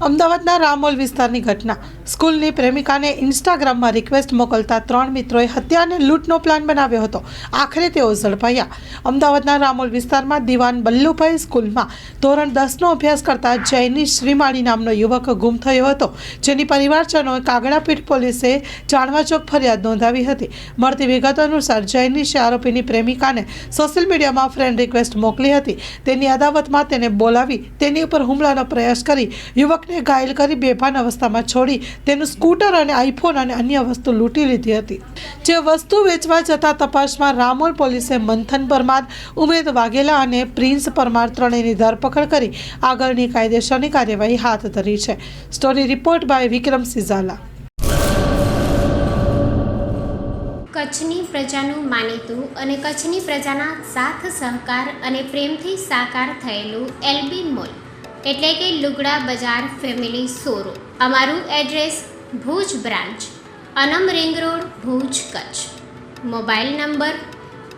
અમદાવાદના રામોલ વિસ્તારની ઘટના. સ્કૂલની પ્રેમિકાને ઇન્સ્ટાગ્રામમાં રિક્વેસ્ટ મોકલતા ત્રણ મિત્રોએ હત્યા અને લૂંટનો પ્લાન બનાવ્યો હતો. આખરે તેઓ ઝડપાયા. અમદાવાદના રામોલ વિસ્તારમાં દિવાન બલ્લુભાઈ સ્કૂલમાં ધોરણ દસનો અભ્યાસ કરતા જૈનિશ શ્રીમાળી નામનો યુવક ગુમ થયો હતો. જેની પરિવારજનોએ કાગડાપીઠ પોલીસે જાણવા ચોક ફરિયાદ નોંધાવી હતી. મળતી વિગત અનુસાર જૈનિશે આરોપીની પ્રેમિકાને સોશિયલ મીડિયામાં ફ્રેન્ડ રિક્વેસ્ટ મોકલી હતી. તેની અદાવતમાં તેને બોલાવી તેની ઉપર હુમલાનો પ્રયાસ કરી યુવકને ઘાયલ કરી બેભાન અવસ્થામાં છોડી તેનું સ્કૂટર અને આઈફોન અને અન્ય વસ્તુ લૂંટી લીધી હતી. જે વસ્તુ વેચવા જતા તપાસમાં રામોલ પોલીસે મંથન પરમાર ઉમેદ વાઘેલા અને પ્રિન્સ પરમાર ત્રણેયની ધરપકડ કરી આગળની કાયદેસરની કાર્યવાહી હાથ ધરી છે. Story report by Vikram Sizala. કચ્છની પ્રજાનું માનીતું અને કચ્છની પ્રજાના સાથ સહકાર અને પ્રેમથી સાકાર થયેલું એલબી મોલ, એટલે કે લુગડા બજાર ફેમિલી શોરૂમ. અમારું address Bhuj branch, Anam ring road, Bhuj Kutch. Mobile number